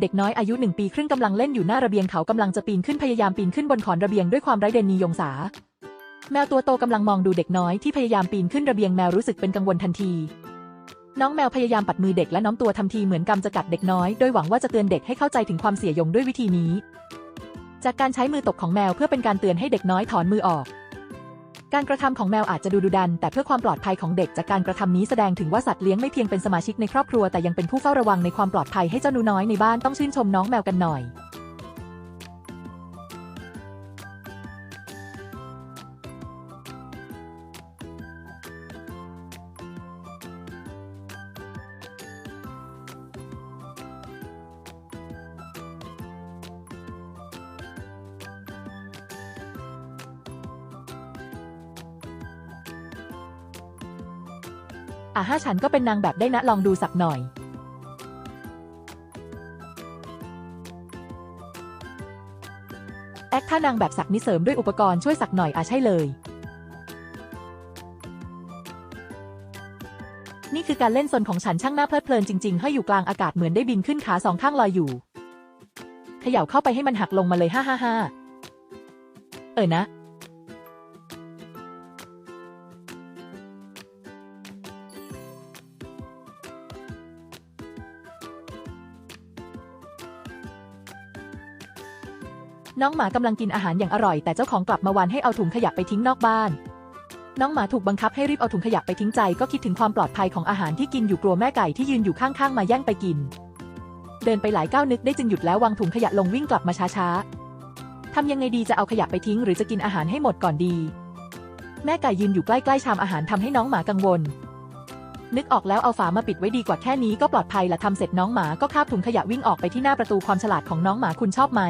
เด็กน้อยอายุหนึ่งปีครึ่งกำลังเล่นอยู่หน้าระเบียงเขากำลังจะปีนขึ้นพยายามปีนขึ้นบนขอนระเบียงด้วยความไร้เดนนียงสา แมวตัวโตกำลังมองดูเด็กน้อยที่พยายามปีนขึ้นระเบียงแมวรู้สึกเป็นกังวลทันที น้องแมวพยายามปัดมือเด็กและน้อมตัวทำทีเหมือนกำจะกัดเด็กน้อยโดยหวังว่าจะเตือนเด็กให้เข้าใจถึงความเสียยงด้วยวิธีนี้ จากการใช้มือตบของแมวเพื่อเป็นการเตือนให้เด็กน้อยถอนมือออก การกระทำของแมวอาจจะดูดุดัน แต่เพื่อความปลอดภัยของเด็กจากการกระทำนี้แสดงถึงว่าสัตว์เลี้ยงไม่เพียงเป็นสมาชิกในครอบครัวแต่ยังเป็นผู้เฝ้าระวังในความปลอดภัยให้เจ้าหนูน้อยในบ้านต้องชื่นชมน้องแมวกันหน่อย อะห้าฉันก็เป็นนางแบบได้นะลองดูสักหน่อย แอคท่านางแบบสักนิเสริมด้วยอุปกรณ์ช่วยสักหน่อยอะใช่เลย นี่คือการเล่นสนของฉันช่างน่าเพลิดเพลินจริงๆ ให้อยู่กลางอากาศเหมือนได้บินขึ้นขาสองข้างลอยอยู่ เขย่าเข้าไปให้มันหักลงมาเลยฮ่าฮ่าฮ่าเออนะ น้องหมากำลังกินอาหารอย่างอร่อย แต่เจ้าของกลับมาวันให้เอาถุงขยะไปทิ้งนอกบ้าน น้องหมาถูกบังคับให้รีบเอาถุงขยะไปทิ้งใจ ก็คิดถึงความปลอดภัยของอาหารที่กินอยู่กลัวแม่ไก่ที่ยืนอยู่ข้างๆมาแย่งไปกิน เดินไปหลายก้าวนึกได้จึงหยุดแล้ววางถุงขยะลงวิ่งกลับมาช้าๆทำยังไงดีจะเอาขยะไปทิ้ง หรือจะกินอาหารให้หมดก่อนดี แม่ไก่ยืนอยู่ใกล้ๆชามอาหารทำให้น้องหมากังวลนึกออกแล้วเอาฝามาปิดไว้ดีกว่าแค่นี้ก็ปลอดภัยละทำเสร็จน้องหมาก็คาบถุงขยะวิ่งออกไปที่หน้าประตูความฉลาดของน้องหมาคุณชอบไหม